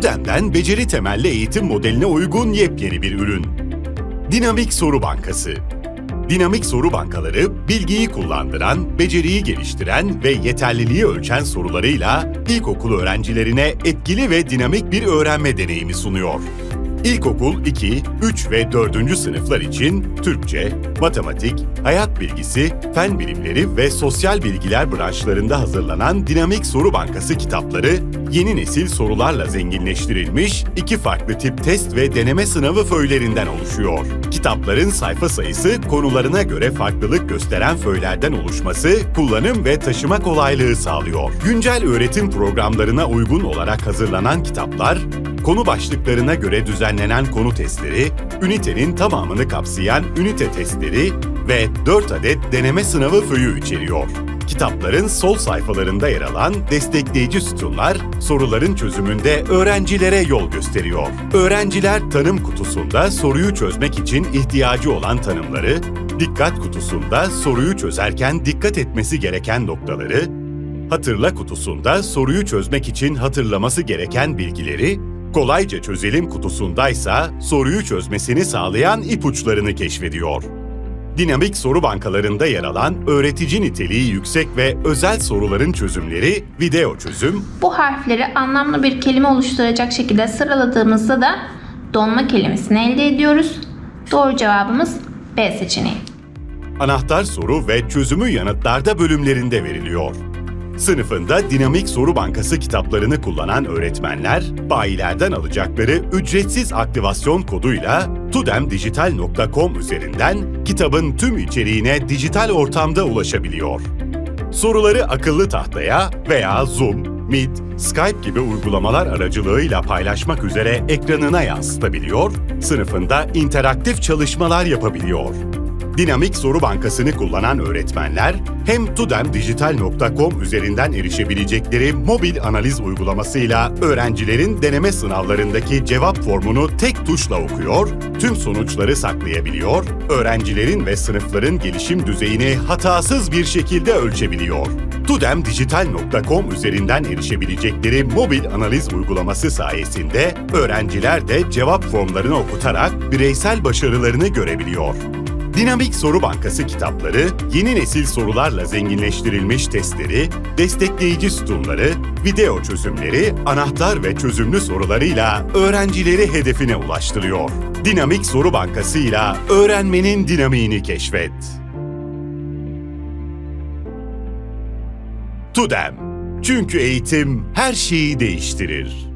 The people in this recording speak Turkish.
TUDEM'den beceri temelli eğitim modeline uygun yepyeni bir ürün. Dinamik Soru Bankası. Dinamik soru bankaları, bilgiyi kullandıran, beceriyi geliştiren ve yeterliliği ölçen sorularıyla ilkokul öğrencilerine etkili ve dinamik bir öğrenme deneyimi sunuyor. İlkokul 2, 3 ve 4. sınıflar için Türkçe, matematik, hayat bilgisi, fen bilimleri ve sosyal bilgiler branşlarında hazırlanan Dinamik Soru Bankası kitapları, yeni nesil sorularla zenginleştirilmiş iki farklı tip test ve deneme sınavı föylerinden oluşuyor. Kitapların sayfa sayısı konularına göre farklılık gösteren föylerden oluşması, kullanım ve taşıma kolaylığı sağlıyor. Güncel öğretim programlarına uygun olarak hazırlanan kitaplar, konu başlıklarına göre düzenlenen konu testleri, ünitenin tamamını kapsayan ünite testleri ve 4 adet deneme sınavı föyü içeriyor. Kitapların sol sayfalarında yer alan destekleyici sütunlar soruların çözümünde öğrencilere yol gösteriyor. Öğrenciler tanım kutusunda soruyu çözmek için ihtiyacı olan tanımları, dikkat kutusunda soruyu çözerken dikkat etmesi gereken noktaları, Hatırla kutusunda soruyu çözmek için hatırlaması gereken bilgileri, kolayca çözelim kutusundaysa soruyu çözmesini sağlayan ipuçlarını keşfediyor. Dinamik soru bankalarında yer alan öğretici niteliği yüksek ve özel soruların çözümleri video çözüm, Bu harfleri anlamlı bir kelime oluşturacak şekilde sıraladığımızda da donma kelimesini elde ediyoruz. Doğru cevabımız B seçeneği. anahtar soru ve çözümü yanıtlarda bölümlerinde veriliyor. Sınıfında Dinamik Soru Bankası kitaplarını kullanan öğretmenler, bayilerden alacakları ücretsiz aktivasyon koduyla tudemdijital.com üzerinden kitabın tüm içeriğine dijital ortamda ulaşabiliyor. Soruları akıllı tahtaya veya Zoom, Meet, Skype gibi uygulamalar aracılığıyla paylaşmak üzere ekranına yansıtabiliyor, sınıfında interaktif çalışmalar yapabiliyor. Dinamik Soru Bankası'nı kullanan öğretmenler hem tudemdijital.com üzerinden erişebilecekleri mobil analiz uygulamasıyla öğrencilerin deneme sınavlarındaki cevap formunu tek tuşla okuyor, tüm sonuçları saklayabiliyor, öğrencilerin ve sınıfların gelişim düzeyini hatasız bir şekilde ölçebiliyor. tudemdijital.com üzerinden erişebilecekleri mobil analiz uygulaması sayesinde öğrenciler de cevap formlarını okutarak bireysel başarılarını görebiliyor. Dinamik Soru Bankası kitapları, yeni nesil sorularla zenginleştirilmiş testleri, destekleyici sütunları, video çözümleri, anahtar ve çözümlü sorularıyla öğrencileri hedefine ulaştırıyor. Dinamik Soru Bankası ile öğrenmenin dinamiğini keşfet. TUDEM Çünkü eğitim her şeyi değiştirir.